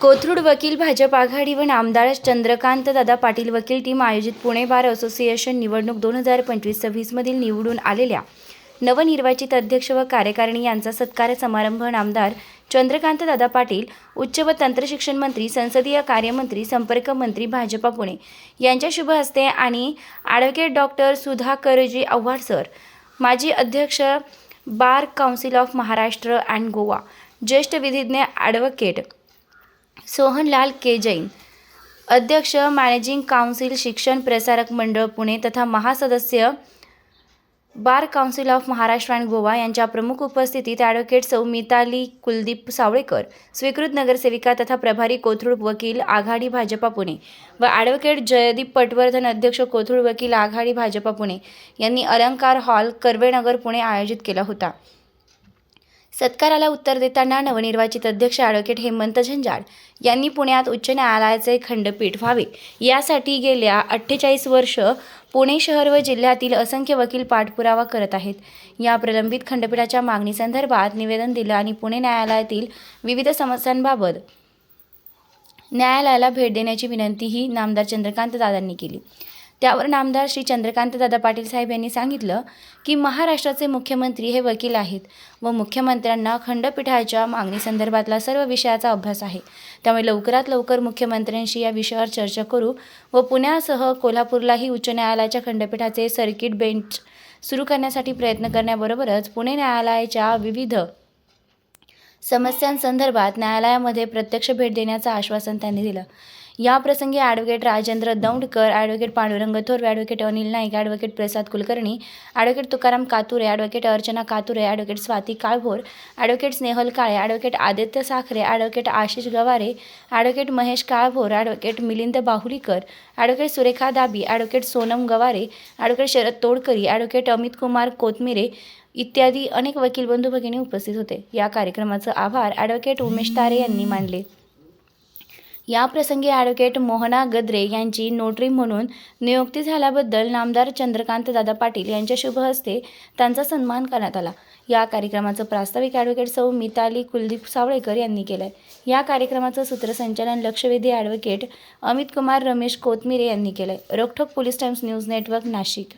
कोथरूड वकील भाजप आघाडी व नामदार चंद्रकांत दादा पाटील वकील टीम आयोजित पुणे बार असोसिएशन निवडणूक दोन हजार पंचवीस सव्वीसमधील निवडून आलेल्या नवनिर्वाचित अध्यक्ष व कार्यकारिणी यांचा सत्कार समारंभ आमदार चंद्रकांत दादा पाटील उच्च व तंत्रशिक्षण मंत्री संसदीय कार्यमंत्री संपर्क मंत्री भाजपा पुणे. यांच्या शुभ हस्ते आणि advocate doctor Sudhakarji Awhad sir माजी अध्यक्ष Bar Council of Maharashtra and Goa ज्येष्ठ विधिज्ञ ॲडव्होकेट सोहनलाल के. जैन अध्यक्ष मॅनेजिंग काउन्सिल शिक्षण प्रसारक मंडळ पुणे तथा महासदस्य Bar Council of Maharashtra and Goa यांच्या प्रमुख उपस्थितीत ॲडव्होकेट सौ मिताली कुलदीप सावळेकर स्वीकृत नगरसेविका तथा प्रभारी कोथरूड वकील आघाडी भाजपा पुणे व ॲडव्होकेट जयदीप पटवर्धन अध्यक्ष कोथरूड वकील आघाडी भाजपा पुणे यांनी अलंकार हॉल कर्वेनगर पुणे आयोजित केला होता. सत्काराला उत्तर देताना नवनिर्वाचित अध्यक्ष ॲडव्होकेट हेमंत झंजाड यांनी पुण्यात उच्च न्यायालयाचे खंडपीठ व्हावे. यासाठी गेल्या अठ्ठेचाळीस वर्ष पुणे शहर व जिल्ह्यातील असंख्य वकील पाठपुरावा करत आहेत. या प्रलंबित खंडपीठाच्या मागणीसंदर्भात निवेदन दिलं आणि पुणे न्यायालयातील विविध समस्यांबाबत न्यायालयाला भेट देण्याची विनंतीही नामदार चंद्रकांत दादांनी केली. त्यावर नामदार श्री चंद्रकांत दादा पाटील साहेब यांनी सांगितलं की महाराष्ट्राचे मुख्यमंत्री हे वकील आहेत व मुख्यमंत्र्यांना खंडपीठाच्या मागणीसंदर्भातला सर्व विषयाचा अभ्यास आहे. त्यामुळे लवकरात लवकर मुख्यमंत्र्यांशी या विषयावर चर्चा करू व पुण्यासह कोल्हापूरलाही उच्च न्यायालयाच्या खंडपीठाचे सर्किट बेंच सुरू करण्यासाठी प्रयत्न करण्याबरोबरच पुणे न्यायालयाच्या विविध समस्यांसंदर्भात न्यायालयामध्ये प्रत्यक्ष भेट देण्याचं आश्वासन त्यांनी दिलं. याप्रसंगी advocate Rajendra Daundkar advocate Pandurang Thorve advocate Anil Naik advocate Prasad Kulkarni advocate Tukaram Kature advocate Archana Kature advocate Swati Kalbhor advocate Snehal Kale advocate Aditya Sakhare advocate Ashish Gaware advocate Mahesh Kalbhor advocate Milind Bahulikar advocate Surekha Dabi advocate Sonam Gaware advocate Sharad Todkari advocate Amit Kumar Kothmire इत्यादी अनेक वकील बंधू भगिनी उपस्थित होते. या कार्यक्रमाचं आभार ॲडव्होकेट उमेश तारे यांनी मानले. या प्रसंगी ॲडव्होकेट मोहना गद्रे यांची नोटरी म्हणून नियुक्ती झाल्याबद्दल नामदार चंद्रकांत दादा पाटील यांच्या शुभ हस्ते त्यांचा सन्मान करण्यात आला. या कार्यक्रमाचं प्रास्ताविक ॲडव्होकेट सौ मिताली कुलदीप सावळेकर यांनी केलं आहे या कार्यक्रमाचं सूत्रसंचालन लक्षवेधी ॲडव्होकेट अमित कुमार रमेश कोतमिरे यांनी केलं आहे Rokthok Police Times News Network Nashik.